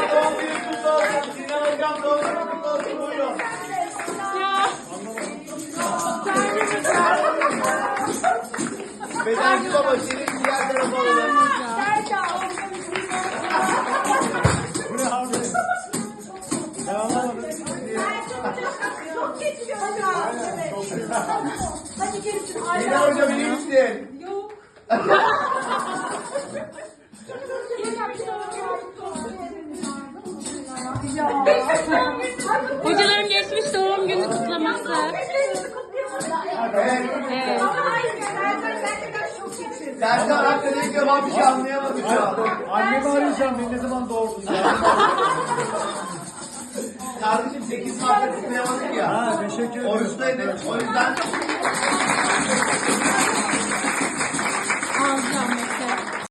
olsun, doğum günün kutlu olsun. Sinem Hocam doğum günün kutlu olsun. Buyurun. Bedenci Baba senin diğer tarafa alalım. Bu ne abi? Ben anlamadım. Hadi gelin. Sinem Hocam iyi misin? Yok. Hocaların geçmiş doğum günü kutlaması. Evet. Evet. Serkan hakkında ilk defa bir şey anlayamadık şu an. Annemi arayacağım beni ne zaman doğurdun ya? Kardeşim 8 Mart'ta kutlayamadık ya. Ha teşekkür ederim. Oruçtaydık. O yüzden